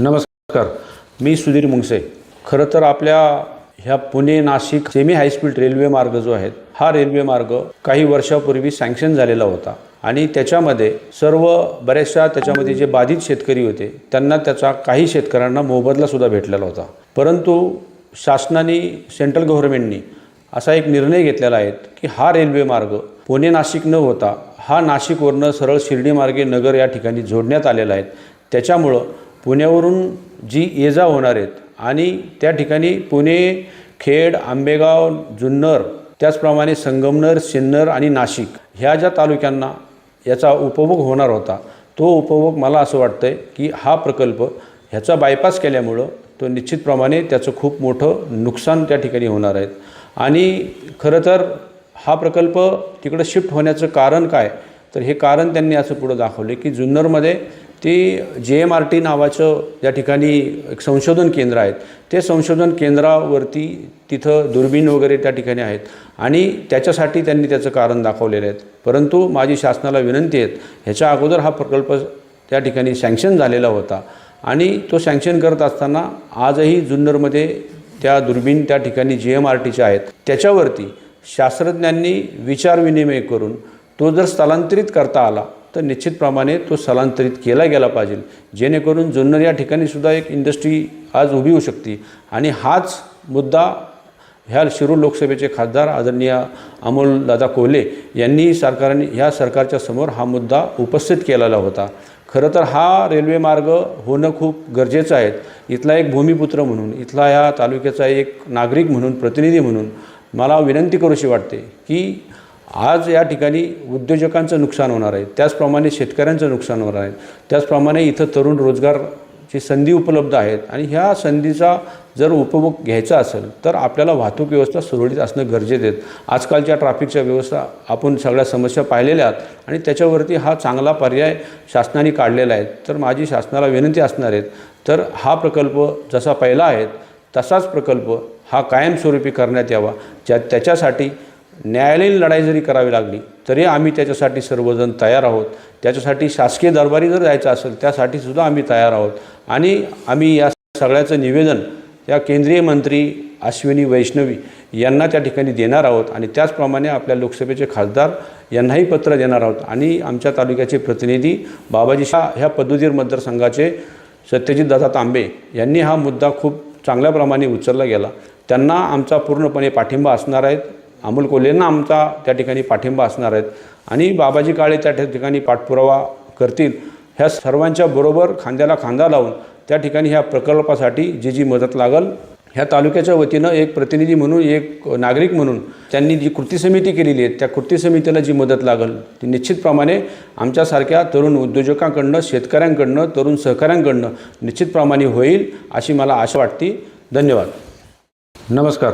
नमस्कार. मी सुधीर मुंगसे. खरं तर आपल्या ह्या Pune Nashik semi high speed railway मार्ग जो आहे हा रेल्वे मार्ग काही वर्षापूर्वी सँक्शन झालेला होता आणि त्याच्यामध्ये सर्व बऱ्याचशा त्याच्यामध्ये जे बाधित शेतकरी होते त्यांना त्याचा काही शेतकऱ्यांना मोबदलासुद्धा भेटलेला होता. परंतु शासनाने सेंट्रल गव्हर्नमेंटनी असा एक निर्णय घेतलेला आहे की हा रेल्वे मार्ग पुणे नाशिक न होता हा नाशिकवरनं सरळ शिर्डी मार्गे नगर या ठिकाणी जोडण्यात आलेला आहे. त्याच्यामुळं पुण्यावरून जी ये जा होणार आहेत आणि त्या ठिकाणी पुणे खेड आंबेगाव जुन्नर त्याचप्रमाणे संगमनर सिन्नर आणि नाशिक ह्या ज्या तालुक्यांना याचा उपभोग होणार होता तो उपभोग मला असं वाटतं आहे की हा प्रकल्प ह्याचा बायपास केल्यामुळं तो निश्चितप्रमाणे त्याचं खूप मोठं नुकसान त्या ठिकाणी होणार आहेत आणि खरं तर हा प्रकल्प तिकडं शिफ्ट होण्याचं कारण काय? तर हे कारण त्यांनी असं पुढं दाखवले की जुन्नरमध्ये ती जे एम आर टी नावाचं या ठिकाणी एक संशोधन केंद्र आहेत. ते संशोधन केंद्रावरती तिथं दुर्बीण वगैरे त्या ठिकाणी आहेत. आणि त्याच्यासाठी त्यांनी त्याचं कारण दाखवलेलं आहे परंतु माझी शासनाला विनंती आहेत ह्याच्या अगोदर हा प्रकल्प त्या ठिकाणी सँक्शन झालेला होता. आणि तो सँक्शन करत असताना आजही जुन्नरमध्ये त्या दुर्बीण त्या ठिकाणी जी एम आर टीच्या आहेत. त्याच्यावरती शास्त्रज्ञांनी विचारविनिमय करून तो जर स्थलांतरित करता आला तर निश्चितप्रमाणे तो स्थलांतरित केला गेला पाहिजे. जेणेकरून जुन्नर या ठिकाणीसुद्धा एक इंडस्ट्री आज उभी होऊ शकते. आणि हाच मुद्दा ह्या शिरूर लोकसभेचे खासदार आदरणीय अमोल दादा यांनी सरकारने ह्या सरकारच्या समोर हा मुद्दा उपस्थित केलेला होता. खरं तर हा रेल्वे मार्ग होणं खूप गरजेचं आहे. इथला एक भूमिपुत्र म्हणून इथला ह्या तालुक्याचा एक नागरिक म्हणून प्रतिनिधी म्हणून मला विनंती करूशी वाटते की आज या ठिकाणी उद्योजकांचं नुकसान होणार आहे. त्याचप्रमाणे शेतकऱ्यांचं नुकसान होणार आहे. त्याचप्रमाणे इथं तरुण रोजगारची संधी उपलब्ध आहेत. आणि ह्या संधीचा जर उपभोग घ्यायचा असेल तर आपल्याला वाहतूक व्यवस्था सुरळीत असणं गरजेचं आहे. आजकालच्या ट्रॅफिकच्या व्यवस्था आपण सगळ्या समस्या पाहिलेल्या आहेत. आणि त्याच्यावरती हा चांगला पर्याय शासनाने काढलेला आहे. तर माझी शासनाला विनंती असणार आहेत तर हा प्रकल्प जसा पहिला आहे तसाच प्रकल्प हा कायमस्वरूपी करण्यात यावा. ज्या त्याच्यासाठी न्यायालयीन लढाई जरी करावी लागली तरी आम्ही त्याच्यासाठी सर्वजण तयार आहोत. त्याच्यासाठी शासकीय दरबारी जर जायचं असेल त्यासाठी सुद्धा आम्ही तयार आहोत. आणि आम्ही या सगळ्याचं निवेदन या केंद्रीय मंत्री अश्विनी वैष्णवी यांना त्या ठिकाणी देणार आहोत आणि त्याचप्रमाणे आपल्या लोकसभेचे खासदार यांनाही पत्र देणार आहोत. आणि आमच्या तालुक्याचे प्रतिनिधी बाबाजी शाह ह्या पदवीधर मतदारसंघाचे सत्यजित दादा तांबे यांनी हा मुद्दा खूप चांगल्या प्रमाणे उचलला गेला. त्यांना आमचा पूर्णपणे पाठिंबा असणार आहेत अमोल कोल्हेंना आमचा त्या ठिकाणी पाठिंबा असणार आहेत. आणि बाबाजी काळे त्या ठिकाणी पाठपुरावा करतील. ह्या सर्वांच्या बरोबर खांद्याला खांदा लावून त्या ठिकाणी ह्या प्रकल्पासाठी जी जी मदत लागल ह्या तालुक्याच्या वतीनं एक प्रतिनिधी म्हणून एक नागरिक म्हणून त्यांनी जी कृती समिती केलेली आहे त्या कृती समितीला जी मदत लागल ती निश्चितप्रमाणे आमच्यासारख्या तरुण उद्योजकांकडनं शेतकऱ्यांकडनं तरुण सहकाऱ्यांकडनं निश्चितप्रमाणे होईल अशी मला आशा वाटते. धन्यवाद. नमस्कार.